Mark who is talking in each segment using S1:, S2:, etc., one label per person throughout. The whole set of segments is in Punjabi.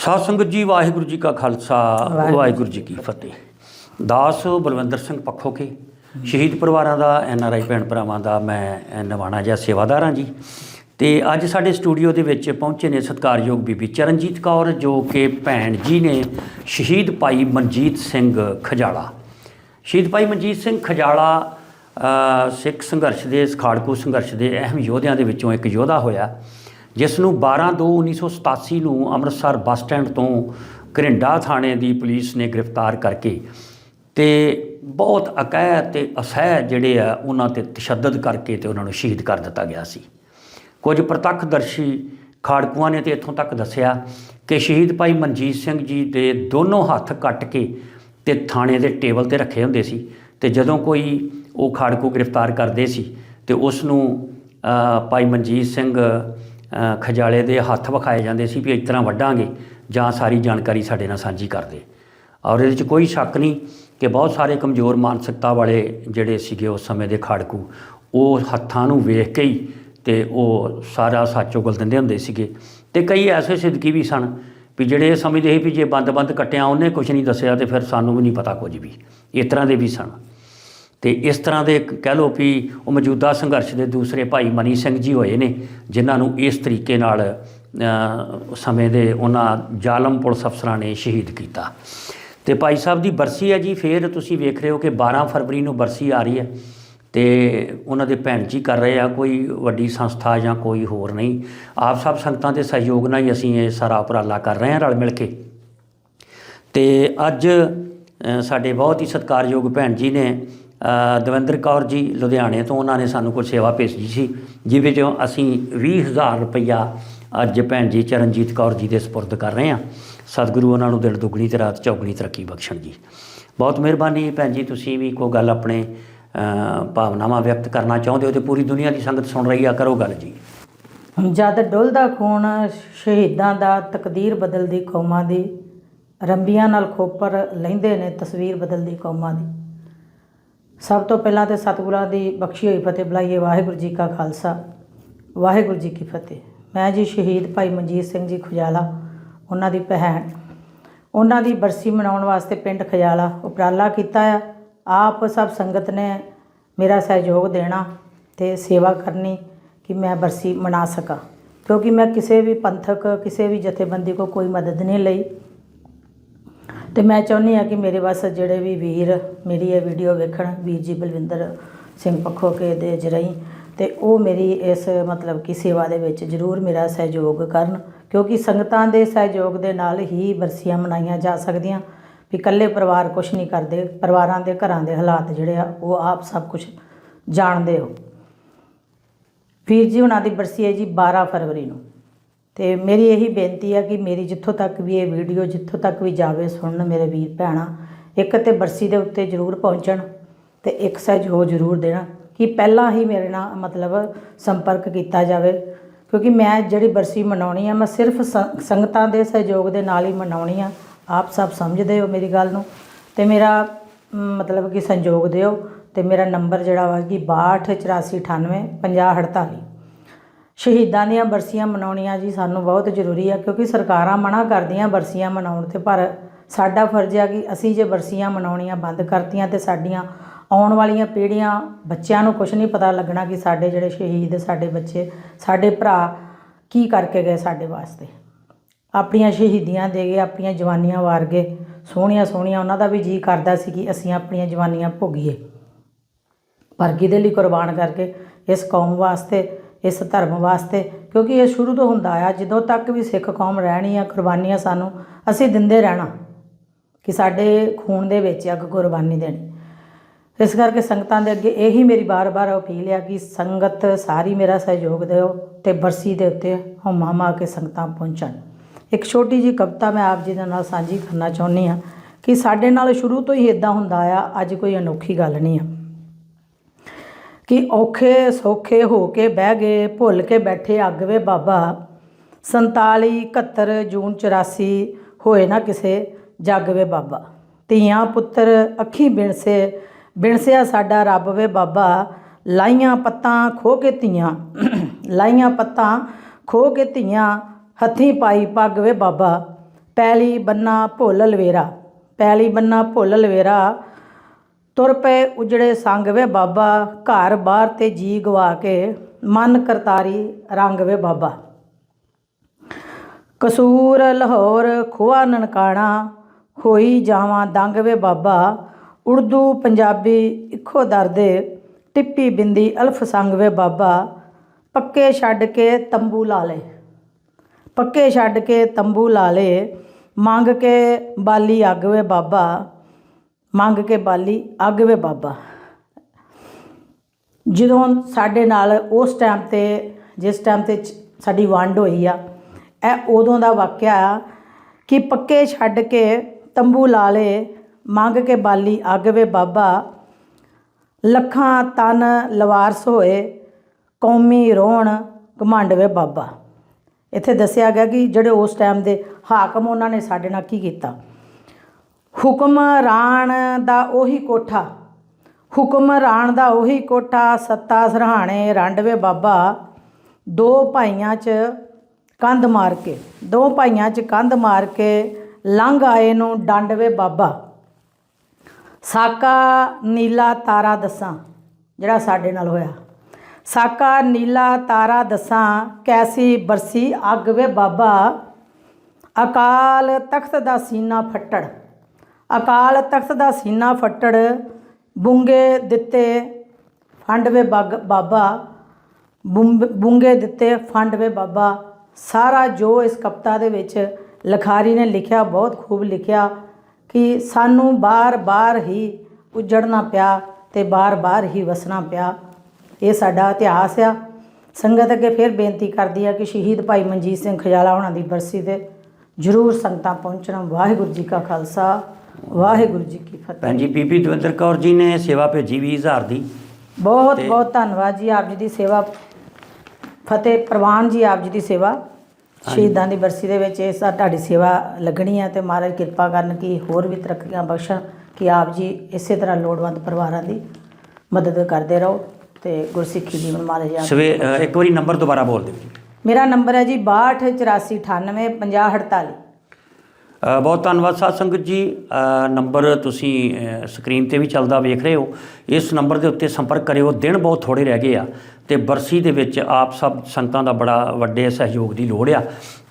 S1: ਸਾਧ ਸੰਗਤ ਜੀ ਵਾਹਿਗੁਰੂ ਜੀ ਕਾ ਖਾਲਸਾ
S2: ਵਾਹਿਗੁਰੂ
S1: ਜੀ ਕੀ ਫਤਿਹ। ਦਾਸ ਬਲਵਿੰਦਰ ਸਿੰਘ ਪੱਖੋਕੇ ਸ਼ਹੀਦ ਪਰਿਵਾਰਾਂ ਦਾ ਐਨ ਆਰ ਆਈ ਭੈਣ ਭਰਾਵਾਂ ਦਾ ਮੈਂ ਨਵਾਣਾ ਜਿਹਾ ਸੇਵਾਦਾਰ ਹਾਂ ਜੀ। ਤੇ ਅੱਜ ਸਾਡੇ ਸਟੂਡੀਓ ਦੇ ਵਿੱਚ ਪਹੁੰਚੇ ਨੇ ਸਤਿਕਾਰਯੋਗ ਬੀਬੀ ਚਰਨਜੀਤ ਕੌਰ ਜੋ ਕਿ ਭੈਣ ਜੀ ਨੇ ਸ਼ਹੀਦ ਭਾਈ ਮਨਜੀਤ ਸਿੰਘ ਖਜਾਲਾ। ਸ਼ਹੀਦ ਭਾਈ ਮਨਜੀਤ ਸਿੰਘ ਖਜਾਲਾ ਸਿੱਖ ਸੰਘਰਸ਼ ਦੇ ਖਾੜਕੂ ਸੰਘਰਸ਼ ਦੇ ਅਹਿਮ ਯੋਧਿਆਂ ਦੇ ਵਿੱਚੋਂ ਇੱਕ ਯੋਧਾ ਹੋਇਆ। ਜਿਸ ਨੂੰ 12/2/1987 ਨੂੰ ਅੰਮ੍ਰਿਤਸਰ ਬੱਸ ਸਟੈਂਡ ਤੋਂ ਘਰਿੰਡਾ ਥਾਣੇ ਦੀ ਪੁਲਿਸ ਨੇ ਗ੍ਰਿਫਤਾਰ ਕਰਕੇ ਤੇ ਬਹੁਤ ਅਕਹਿ ਤੇ ਅਸਹਿ ਜਿਹੜੇ ਆ, ਉਹਨਾਂ ਤੇ ਤਸ਼ੱਦਦ ਕਰਕੇ ਤੇ ਉਹਨਾਂ ਨੂੰ ਸ਼ਹੀਦ ਕਰ ਦਿੱਤਾ ਗਿਆ ਸੀ। ਕੁਝ ਪ੍ਰਤੱਖਦਰਸ਼ੀ ਖਾੜਕੂਆਂ ਨੇ ਤੇ ਇੱਥੋਂ ਤੱਕ ਦੱਸਿਆ ਕਿ ਸ਼ਹੀਦ ਭਾਈ ਮਨਜੀਤ ਸਿੰਘ ਜੀ ਦੇ ਦੋਨੋਂ ਹੱਥ ਕੱਟ ਕੇ ਤੇ ਥਾਣੇ ਦੇ ਟੇਬਲ ਤੇ ਰੱਖੇ ਹੁੰਦੇ ਸੀ ਤੇ ਜਦੋਂ ਕੋਈ ਉਹ ਖਾੜਕੂ ਗ੍ਰਿਫਤਾਰ ਕਰਦੇ ਸੀ ਤੇ ਉਸ ਨੂੰ ਭਾਈ ਮਨਜੀਤ ਸਿੰਘ ਖਜਾਲੇ ਦੇ ਹੱਥ ਵਿਖਾਏ ਜਾਂਦੇ ਸੀ ਵੀ ਇਸ ਤਰ੍ਹਾਂ ਵੱਢਾਂਗੇ ਜਾਂ ਸਾਰੀ ਜਾਣਕਾਰੀ ਸਾਡੇ ਨਾਲ ਸਾਂਝੀ ਕਰਦੇ। ਔਰ ਇਹਦੇ ਵਿੱਚ ਕੋਈ ਸ਼ੱਕ ਨਹੀਂ ਕਿ ਬਹੁਤ ਸਾਰੇ ਕਮਜ਼ੋਰ ਮਾਨਸਿਕਤਾ ਵਾਲੇ ਜਿਹੜੇ ਸੀਗੇ ਉਸ ਸਮੇਂ ਦੇ ਖਾੜਕੂ, ਉਹ ਹੱਥਾਂ ਨੂੰ ਵੇਖ ਕੇ ਹੀ ਤੇ ਉਹ ਸਾਰਾ ਸੱਚ ਉਗਲ ਦਿੰਦੇ ਹੁੰਦੇ ਸੀਗੇ। ਤੇ ਕਈ ਐਸੇ ਸਿੱਧਕੀ ਵੀ ਸਨ ਵੀ ਜਿਹੜੇ ਇਹ ਸਮਝਦੇ ਸੀ ਵੀ ਜੇ ਬੰਦ-ਬੰਦ ਕੱਟਿਆ, ਉਹਨੇ ਕੁਝ ਨਹੀਂ ਦੱਸਿਆ ਤੇ ਫਿਰ ਸਾਨੂੰ ਵੀ ਨਹੀਂ ਪਤਾ ਕੁਝ ਵੀ। ਇਸ ਤਰ੍ਹਾਂ ਦੇ ਵੀ ਸਨ। ਤੇ ਇਸ ਤਰ੍ਹਾਂ ਦੇ ਕਹਿ ਲਓ ਵੀ ਉਹ ਮੌਜੂਦਾ ਸੰਘਰਸ਼ ਦੇ ਦੂਸਰੇ ਭਾਈ ਮਨੀ ਸਿੰਘ ਜੀ ਹੋਏ ਨੇ, ਜਿਨ੍ਹਾਂ ਨੂੰ ਇਸ ਤਰੀਕੇ ਨਾਲ ਸਮੇਂ ਦੇ ਉਹਨਾਂ ਜ਼ਾਲਮ ਪੁਲਿਸ ਅਫਸਰਾਂ ਨੇ ਸ਼ਹੀਦ ਕੀਤਾ। ਤੇ ਭਾਈ ਸਾਹਿਬ ਦੀ ਬਰਸੀ ਹੈ ਜੀ, ਫੇਰ ਤੁਸੀਂ ਵੇਖ ਰਹੇ ਹੋ ਕਿ 12 ਫਰਵਰੀ ਨੂੰ ਬਰਸੀ ਆ ਰਹੀ ਹੈ ਤੇ ਉਹਨਾਂ ਦੇ ਭੈਣ ਜੀ ਕਰ ਰਹੇ ਆ, ਕੋਈ ਵੱਡੀ ਸੰਸਥਾ ਜਾਂ ਕੋਈ ਹੋਰ ਨਹੀਂ। ਆਪ ਸਭ ਸੰਗਤਾਂ ਦੇ ਸਹਿਯੋਗ ਨਾਲ ਹੀ ਅਸੀਂ ਇਹ ਸਾਰਾ ਉਪਰਾਲਾ ਕਰ ਰਹੇ ਹਾਂ ਰਲ ਮਿਲ ਕੇ। ਤੇ ਅੱਜ ਸਾਡੇ ਬਹੁਤ ਹੀ ਸਤਿਕਾਰਯੋਗ ਭੈਣ ਜੀ ਨੇ ਦਵਿੰਦਰ ਕੌਰ ਜੀ ਲੁਧਿਆਣੇ ਤੋਂ, ਉਹਨਾਂ ਨੇ ਸਾਨੂੰ ਕੁਝ ਸੇਵਾ ਭੇਜੀ ਸੀ ਜਿਸ ਵਿੱਚੋਂ ਅਸੀਂ 20000 ਰੁਪਈਆ ਅੱਜ ਭੈਣ ਜੀ ਚਰਨਜੀਤ ਕੌਰ ਜੀ ਦੇ ਸਪੁਰਦ ਕਰ ਰਹੇ ਹਾਂ। ਸਤਿਗੁਰੂ ਉਹਨਾਂ ਨੂੰ ਦਿਨ ਦੁਗਣੀ ਤੇ ਰਾਤ ਚੌਗਣੀ ਤਰੱਕੀ ਬਖਸ਼ਣ ਜੀ। ਬਹੁਤ ਮਿਹਰਬਾਨੀ ਭੈਣ ਜੀ, ਤੁਸੀਂ ਵੀ ਕੋਈ ਗੱਲ ਆਪਣੇ ਭਾਵਨਾਵਾਂ ਵਿਅਕਤ ਕਰਨਾ ਚਾਹੁੰਦੇ ਹੋ ਤੇ ਪੂਰੀ ਦੁਨੀਆ ਦੀ ਸੰਗਤ ਸੁਣ ਰਹੀ ਆ, ਕਰੋ ਗੱਲ ਜੀ।
S2: ਜਦ ਡੁੱਲਦਾ ਖੂਨ ਸ਼ਹੀਦਾਂ ਦਾ, ਤਕਦੀਰ ਬਦਲਦੀ ਕੌਮਾਂ ਦੀ, ਰੰਬੀਆਂ ਨਾਲ ਖੋਪਰ ਲੈਂਦੇ ਨੇ, ਤਸਵੀਰ ਬਦਲਦੀ ਕੌਮਾਂ ਦੀ। ਸਭ ਤੋਂ ਪਹਿਲਾਂ ਤੇ ਸਤਿਗੁਰਾਂ ਦੀ ਬਖਸ਼ੀ ਹੋਈ ਫਤਿਹ ਬੁਲਾਈਏ, ਵਾਹਿਗੁਰੂ ਜੀ ਕਾ ਖਾਲਸਾ, ਵਾਹਿਗੁਰੂ ਜੀ ਕੀ ਫਤਿਹ। ਮੈਂ ਜੀ ਸ਼ਹੀਦ ਭਾਈ ਮਨਜੀਤ ਸਿੰਘ ਜੀ ਖੁਜਾਲਾ, ਉਹਨਾਂ ਦੀ ਭੈਣ। ਉਹਨਾਂ ਦੀ ਬਰਸੀ ਮਨਾਉਣ ਵਾਸਤੇ ਪਿੰਡ ਖਜਾਲਾ ਉਪਰਾਲਾ ਕੀਤਾ ਆ। ਆਪ ਸਭ ਸੰਗਤ ਨੇ ਮੇਰਾ ਸਹਿਯੋਗ ਦੇਣਾ ਤੇ ਸੇਵਾ ਕਰਨੀ ਕਿ ਮੈਂ ਬਰਸੀ ਮਨਾ ਸਕਾਂ। ਕਿਉਂਕਿ ਮੈਂ ਕਿਸੇ ਵੀ ਪੰਥਕ, ਕਿਸੇ ਵੀ ਜਥੇਬੰਦੀ ਕੋ ਕੋਈ ਮਦਦ ਨਹੀਂ ਲਈ। ਤੇ ਮੈਂ ਚਾਹੁੰਦੀ ਆ ਕਿ ਮੇਰੇ ਬਸ ਜਿਹੜੇ ਵੀ ਵੀਰ ਮੇਰੀ ਇਹ ਵੀਡੀਓ ਵੇਖਣ, ਵੀਰ ਜੀ ਬਲਵਿੰਦਰ ਸਿੰਘ ਪੱਖੋ ਕੇ ਦੇ ਜਰਈ ਤੇ ਉਹ ਮੇਰੀ ਇਸ ਮਤਲਬ ਕਿ ਸੇਵਾ ਦੇ ਵਿੱਚ ਜ਼ਰੂਰ ਮੇਰਾ ਸਹਿਯੋਗ ਕਰਨ, ਕਿਉਂਕਿ ਸੰਗਤਾਂ ਦੇ ਸਹਿਯੋਗ ਦੇ ਨਾਲ ਹੀ ਬਰਸੀਆਂ ਮਨਾਈਆਂ ਜਾ ਸਕਦੀਆਂ, ਵੀ ਇਕੱਲੇ ਪਰਿਵਾਰ ਕੁਝ ਨਹੀਂ ਕਰਦੇ, ਪਰਿਵਾਰਾਂ ਦੇ ਘਰਾਂ ਦੇ ਹਾਲਾਤ ਜਿਹੜੇ ਆ, ਉਹ ਆਪ ਸਭ ਕੁਝ ਜਾਣਦੇ ਹੋ। ਵੀਰ ਜੀ, ਉਹਨਾਂ ਦੀ ਬਰਸੀ ਹੈ ਜੀ 12 ਫਰਵਰੀ ਨੂੰ। ਤੇ ਮੇਰੀ ਇਹੀ ਬੇਨਤੀ ਆ ਕਿ ਮੇਰੀ ਜਿੱਥੋਂ ਤੱਕ ਵੀ ਇਹ ਵੀਡੀਓ ਜਿੱਥੋਂ ਤੱਕ ਵੀ ਜਾਵੇ ਸੁਣਨ ਮੇਰੇ ਵੀਰ ਭੈਣਾਂ, ਇੱਕ ਤੇ ਬਰਸੀ ਦੇ ਉੱਤੇ ਜ਼ਰੂਰ ਪਹੁੰਚਣ ਤੇ ਇੱਕ ਸਹਿਯੋਗ ਜ਼ਰੂਰ ਦੇਣਾ ਕਿ ਪਹਿਲਾਂ ਹੀ ਮੇਰੇ ਨਾਲ ਮਤਲਬ ਸੰਪਰਕ ਕੀਤਾ ਜਾਵੇ। ਕਿਉਂਕਿ ਮੈਂ ਜਿਹੜੀ ਬਰਸੀ ਮਨਾਉਣੀ ਆ, ਮੈਂ ਸਿਰਫ ਸੰਗਤਾਂ ਦੇ ਸਹਿਯੋਗ ਦੇ ਨਾਲ ਹੀ ਮਨਾਉਣੀ ਆ। ਆਪ ਸਭ ਸਮਝਦੇ ਹੋ ਮੇਰੀ ਗੱਲ ਨੂੰ। ਤੇ ਮੇਰਾ ਮਤਲਬ ਕਿ ਸੰਯੋਗ ਦਿਓ ਤੇ ਮੇਰਾ ਨੰਬਰ ਜਿਹੜਾ ਵਾ ਕਿ 628498 5048 ਸ਼ਹੀਦਾਂ ਦੀਆਂ ਬਰਸੀਆਂ ਮਨਾਉਣੀਆਂ ਜੀ ਸਾਨੂੰ ਬਹੁਤ ਜ਼ਰੂਰੀ ਆ, ਕਿਉਂਕਿ ਸਰਕਾਰਾਂ ਮਨਾ ਕਰਦੀਆਂ ਬਰਸੀਆਂ ਮਨਾਉਣ ਤੇ, ਪਰ ਸਾਡਾ ਫਰਜ਼ ਆ ਕਿ ਅਸੀਂ ਜੇ ਬਰਸੀਆਂ ਮਨਾਉਣੀਆਂ ਬੰਦ ਕਰਤੀਆਂ ਤੇ ਸਾਡੀਆਂ ਆਉਣ ਵਾਲੀਆਂ ਪੀੜ੍ਹੀਆਂ, ਬੱਚਿਆਂ ਨੂੰ ਕੁਝ ਨਹੀਂ ਪਤਾ ਲੱਗਣਾ ਕਿ ਸਾਡੇ ਜਿਹੜੇ ਸ਼ਹੀਦ, ਸਾਡੇ ਬੱਚੇ, ਸਾਡੇ ਭਰਾ ਕੀ ਕਰਕੇ ਗਏ ਸਾਡੇ ਵਾਸਤੇ। ਆਪਣੀਆਂ ਸ਼ਹੀਦੀਆਂ ਦੇ ਗਏ, ਆਪਣੀਆਂ ਜਵਾਨੀਆਂ ਵਾਰ ਗਏ, ਸੋਹਣੀਆਂ ਸੋਹਣੀਆਂ ਉਹਨਾਂ ਦਾ ਵੀ ਜੀ ਕਰਦਾ ਸੀ ਕਿ ਅਸੀਂ ਆਪਣੀਆਂ ਜਵਾਨੀਆਂ ਭੋਗੀਏ। ਪਰ ਕਿਹਦੇ ਲਈ ਕੁਰਬਾਨ ਕਰਕੇ? ਇਸ ਕੌਮ ਵਾਸਤੇ ਇਸ ਧਰਮ ਵਾਸਤੇ, ਕਿਉਂਕਿ ਇਹ ਸ਼ੁਰੂ ਤੋਂ ਹੁੰਦਾ ਆ, ਜਦੋਂ ਤੱਕ ਵੀ ਸਿੱਖ ਕੌਮ ਰਹਿਣੀ ਆ, ਕੁਰਬਾਨੀਆਂ ਸਾਨੂੰ ਅਸੀਂ ਦਿੰਦੇ ਰਹਿਣਾ ਕਿ ਸਾਡੇ ਖੂਨ ਦੇ ਵਿੱਚ ਅੱਗ ਕੁਰਬਾਨੀ ਦੇਣੀ। ਇਸ ਕਰਕੇ ਸੰਗਤਾਂ ਦੇ ਅੱਗੇ ਇਹੀ ਮੇਰੀ ਬਾਰ-ਬਾਰ ਅਪੀਲ ਆ ਕਿ ਸੰਗਤ ਸਾਰੀ ਮੇਰਾ ਸਹਿਯੋਗ ਦਿਓ ਤੇ ਬਰਸੀ ਦੇ ਉੱਤੇ ਹੁਮਾ ਮਾ ਕੇ ਸੰਗਤਾਂ ਪਹੁੰਚਣ। ਇੱਕ ਛੋਟੀ ਜੀ ਕਵਿਤਾ ਮੈਂ ਆਪ ਜੀ ਦੇ ਨਾਲ ਸਾਂਝੀ ਕਰਨਾ ਚਾਹੁੰਦੀ ਆ ਕਿ ਸਾਡੇ ਨਾਲ ਸ਼ੁਰੂ ਤੋਂ ਹੀ ਇਦਾਂ ਹੁੰਦਾ ਆ, ਅੱਜ ਕੋਈ ਅਨੋਖੀ ਗੱਲ ਨਹੀਂ ਆ। ਕਿ ਔਖੇ ਸੌਖੇ ਹੋ ਕੇ ਬਹਿ ਗਏ, ਭੁੱਲ ਕੇ ਬੈਠੇ ਅੱਗ ਵੇ ਬਾਬਾ। 47 71 ਜੂਨ 84 ਹੋਏ ਨਾ ਕਿਸੇ ਜੱਗ ਵੇ ਬਾਬਾ। ਧੀਆਂ ਪੁੱਤਰ ਅੱਖੀ ਬਿਣਸੇ, ਬਿਣਸਿਆ ਸਾਡਾ ਰੱਬ ਵੇ ਬਾਬਾ। ਲਾਈਆਂ ਪੱਤਾਂ ਖੋ ਕੇ ਧੀਆਂ, ਲਾਈਆਂ ਪੱਤਾਂ ਖੋ ਕੇ ਧੀਆਂ, ਹੱਥੀਂ ਪਾਈ ਪੱਗ ਵੇ ਬਾਬਾ। ਪੈਲੀ ਬੰਨਾ ਭੁੱਲ ਲਵੇਰਾ, ਪੈਲੀ ਬੰਨਾ ਭੁੱਲ ਲਵੇਰਾ ਤੁਰ ਪਏ ਉਜੜੇ ਸੰਗ ਵੇ ਬਾਬਾ, ਘਰ ਬਾਹਰ ਤੇ ਜੀ ਗਵਾ ਕੇ ਮਨ ਕਰਤਾਰੀ ਰੰਗ ਵੇ ਬਾਬਾ। ਕਸੂਰ ਲਾਹੌਰ ਖੋਆ ਨਨਕਾਣਾ, ਹੋਈ ਜਾਵਾਂ ਦੰਗ ਵੇ ਬਾਬਾ। ਉਰਦੂ ਪੰਜਾਬੀ ਇੱਕੋ ਦਰਦੇ ਟਿੱਪੀ ਬਿੰਦੀ ਅਲਫ ਸੰਗ ਵੇ ਬਾਬਾ। ਪੱਕੇ ਛੱਡ ਕੇ ਤੰਬੂ ਲਾ ਲੇ। ਪੱਕੇ ਛੱਡ ਕੇ ਤੰਬੂ ਲਾ ਲੇ। ਮੰਗ ਕੇ ਬਾਲੀ ਅੱਗ ਵੇ ਬਾਬਾ। ਮੰਗ ਕੇ ਬਾਲੀ, ਅੱਗ ਵੇ ਬਾਬਾ। ਜਦੋਂ ਸਾਡੇ ਨਾਲ ਉਸ ਟਾਈਮ ਤੇ, ਜਿਸ ਟਾਈਮ ਤੇ ਚ- ਸਾਡੀ ਵੰਡ ਹੋਈ ਆ, ਇਹ ਉਦੋਂ ਦਾ ਵਾਕਿਆ ਆ ਕਿ ਪੱਕੇ ਛੱਡ ਕੇ ਤੰਬੂ ਲਾ ਲੇ ਮੰਗ ਕੇ ਬਾਲੀ, ਅੱਗ ਵੇ ਬਾਬਾ। ਲੱਖਾਂ ਤਨ ਲਵਾਰਸ ਹੋਏ, ਕੌਮੀ ਰੋਣ ਘਮੰਡ ਵੇ ਬਾਬਾ। ਇੱਥੇ ਦੱਸਿਆ ਗਿਆ ਕਿ ਜਿਹੜੇ ਉਸ ਟਾਈਮ ਦੇ ਹਾਕਮ ਉਹਨਾਂ ਨੇ ਸਾਡੇ ਨਾਲ ਕੀ ਕੀਤਾ? ਹੁਕਮਰਾਨ ਦਾ ਉਹੀ ਕੋਠਾ ਹੁਕਮਰਾਨ ਦਾ ਉਹੀ ਕੋਠਾ, ਸੱਤਾ ਸਰਹਾਣੇ ਰਾਂਡਵੇ ਬਾਬਾ, ਦੋ ਭਾਈਆਂ 'ਚ ਕੰਧ ਮਾਰ ਕੇ, ਦੋ ਭਾਈਆਂ 'ਚ ਕੰਧ ਮਾਰ ਕੇ ਲੰਘ ਆਏ ਨੂੰ ਡਾਂਡਵੇ ਬਾਬਾ। ਸਾਕਾ ਨੀਲਾ ਤਾਰਾ ਦਸਾਂ, ਜਿਹੜਾ ਸਾਡੇ ਨਾਲ ਹੋਇਆ। ਸਾਕਾ ਨੀਲਾ ਤਾਰਾ ਦਸਾਂ, ਕੈਸੀ ਬਰਸੀ ਅੱਗ ਵੇ ਬਾਬਾ। ਅਕਾਲ ਤਖਤ ਦਾ ਸੀਨਾ ਫੱਟੜ। ਅਕਾਲ ਤਖਤ ਦਾ ਸੀਨਾ ਫੱਟੜ, ਬੁੰਗੇ ਦਿੱਤੇ ਫੰਡਵੇ ਬੱਗ ਬਾਬਾ, ਬੁੰਬ- ਬੁੰਗੇ ਦਿੱਤੇ ਫੰਡਵੇ ਬਾਬਾ। ਸਾਰਾ ਜੋ ਇਸ ਕਵਿਤਾ ਦੇ ਵਿੱਚ ਲਖਾਰੀ ਨੇ ਲਿਖਿਆ, ਬਹੁਤ ਖੂਬ ਲਿਖਿਆ ਕਿ ਸਾਨੂੰ ਬਾਰ-ਬਾਰ ਹੀ ਉਜੜਨਾ ਪਿਆ ਤੇ ਬਾਰ-ਬਾਰ ਹੀ ਵਸਣਾ ਪਿਆ। ਇਹ ਸਾਡਾ ਇਤਿਹਾਸ ਆ। ਸੰਗਤ ਅੱਗੇ ਫਿਰ ਬੇਨਤੀ ਕਰਦੀ ਆ ਕਿ ਸ਼ਹੀਦ ਭਾਈ ਮਨਜੀਤ ਸਿੰਘ ਖਜਾਲਾ ਉਹਨਾਂ ਦੀ ਬਰਸੀ ਤੇ ਜ਼ਰੂਰ ਸੰਗਤਾਂ ਪਹੁੰਚਣਾ। ਵਾਹਿਗੁਰੂ ਜੀ ਕਾ ਖਾਲਸਾ। ਵਾਹਿਗੁਰੂ ਜੀ ਕੀ ਫਤਿਹ।
S1: ਭੈਣ ਜੀ ਬੀਬੀ ਦਵਿੰਦਰ ਕੌਰ ਜੀ ਨੇ ਸੇਵਾ ਭੇਜੀ 20000 ਦੀ।
S2: ਬਹੁਤ ਬਹੁਤ ਧੰਨਵਾਦ ਜੀ ਆਪ ਜੀ ਦੀ ਸੇਵਾ। ਫਤਿਹ ਪ੍ਰਵਾਨ ਜੀ ਆਪ ਜੀ ਦੀ ਸੇਵਾ। ਸ਼ਹੀਦਾਂ ਦੀ ਬਰਸੀ ਦੇ ਵਿੱਚ ਇਹ ਸਾ ਤੁਹਾਡੀ ਸੇਵਾ ਲੱਗਣੀ ਹੈ ਤੇ ਮਹਾਰਾਜ ਕਿਰਪਾ ਕਰਨ ਕਿ ਹੋਰ ਵੀ ਤਰੱਕੀਆਂ ਬਖਸ਼ਣ ਕਿ ਆਪ ਜੀ ਇਸੇ ਤਰ੍ਹਾਂ ਲੋੜਵੰਦ ਪਰਿਵਾਰਾਂ ਦੀ ਮਦਦ ਕਰਦੇ ਰਹੋ ਤੇ ਗੁਰਸਿੱਖੀ ਜੀਵਨ ਮਹਾਰਾਜ ਆਪ
S1: ਸਵੇ ਅ, ਇੱਕ ਵਾਰੀ ਨੰਬਰ ਦੁਬਾਰਾ ਬੋਲ ਦਿਓ। ਜੀ
S2: ਮੇਰਾ ਨੰਬਰ ਹੈ ਜੀ 628498 5048
S1: ਅ, ਬਹੁਤ ਧੰਨਵਾਦ ਸਾਧ ਸੰਗਤ ਜੀ। ਨੰਬਰ ਤੁਸੀਂ ਸਕਰੀਨ ਤੇ ਵੀ ਚੱਲਦਾ ਵੇਖ ਰਹੇ ਹੋ। ਇਸ ਨੰਬਰ ਦੇ ਉੱਤੇ ਸੰਪਰਕ ਕਰਿਓ। ਦਿਨ ਬਹੁਤ ਥੋੜੇ ਰਹਿ ਗਏ ਆ ਤੇ ਬਰਸੀ ਦੇ ਵਿੱਚ ਆਪ ਸਭ ਸੰਗਤਾਂ ਦਾ ਬੜਾ ਵੱਡੇ ਸਹਿਯੋਗ ਦੀ ਲੋੜ ਆ।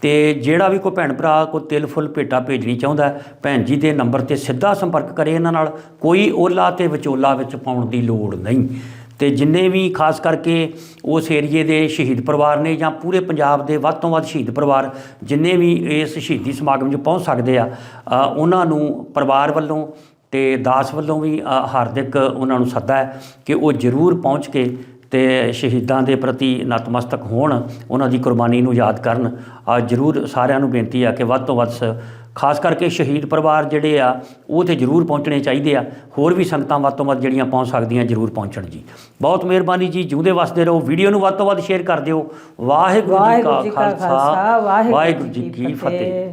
S1: ਤੇ ਜਿਹੜਾ ਵੀ ਕੋਈ ਭੈਣ ਭਰਾ, ਕੋਈ ਤਿਲ ਫੁੱਲ ਭੇਟਾ ਭੇਜਣੀ ਚਾਹੁੰਦਾ ਭੈਣ ਜੀ ਦੇ ਨੰਬਰ ਤੇ ਸਿੱਧਾ ਸੰਪਰਕ ਕਰੇ ਇਹਨਾਂ ਨਾਲ। ਕੋਈ ਓਲਾ ਤੇ ਵਿਚੋਲਾ ਵਿੱਚ ਪਾਉਣ ਦੀ ਲੋੜ ਨਹੀਂ। ਤੇ ਜਿੰਨੇ ਵੀ ਖਾਸ ਕਰਕੇ ਉਸ ਏਰੀਏ ਦੇ ਸ਼ਹੀਦ ਪਰਿਵਾਰ ਨੇ ਜਾਂ ਪੂਰੇ ਪੰਜਾਬ ਦੇ ਵੱਧ ਤੋਂ ਵੱਧ ਸ਼ਹੀਦ ਪਰਿਵਾਰ ਜਿੰਨੇ ਵੀ ਇਸ ਸ਼ਹੀਦੀ ਸਮਾਗਮ 'ਚ ਪਹੁੰਚ ਸਕਦੇ ਆ ਉਹਨਾਂ ਨੂੰ ਪਰਿਵਾਰ ਵੱਲੋਂ ਤੇ ਦਾਸ ਵੱਲੋਂ ਵੀ ਹਾਰਦਿਕ ਉਹਨਾਂ ਨੂੰ ਸੱਦਾ ਹੈ ਕਿ ਉਹ ਜ਼ਰੂਰ ਪਹੁੰਚ ਕੇ ਤੇ ਸ਼ਹੀਦਾਂ ਦੇ ਪ੍ਰਤੀ ਨਤਮਸਤਕ ਹੋਣ, ਉਹਨਾਂ ਦੀ ਕੁਰਬਾਨੀ ਨੂੰ ਯਾਦ ਕਰਨ। ਆ ਜ਼ਰੂਰ ਸਾਰਿਆਂ ਨੂੰ ਬੇਨਤੀ ਆ ਕਿ ਵੱਧ ਤੋਂ ਵੱਧ ਸ- ਖਾਸ ਕਰਕੇ ਸ਼ਹੀਦ ਪਰਿਵਾਰ ਜਿਹੜੇ ਆ ਉਹ ਤੇ ਜ਼ਰੂਰ ਪਹੁੰਚਣੇ ਚਾਹੀਦੇ ਆ। ਹੋਰ ਵੀ ਸੰਗਤਾਂ ਵੱਧ ਤੋਂ ਵੱਧ ਜਿਹੜੀਆਂ ਪਹੁੰਚ ਸਕਦੀਆਂ ਜ਼ਰੂਰ ਪਹੁੰਚਣ ਜੀ। ਬਹੁਤ ਮਿਹਰਬਾਨੀ ਜੀ ਜਿਉਂਦੇ ਵਸਦੇ ਰਹੋ। ਵੀਡੀਓ ਨੂੰ ਵੱਧ ਤੋਂ ਵੱਧ ਸ਼ੇਅਰ ਕਰ ਦਿਓ। ਵਾਹਿਗੁਰੂ ਜੀ ਕਾ ਖਾਲਸਾ ਵਾਹਿਗੁਰੂ ਜੀ ਕੀ ਫਤਿਹ।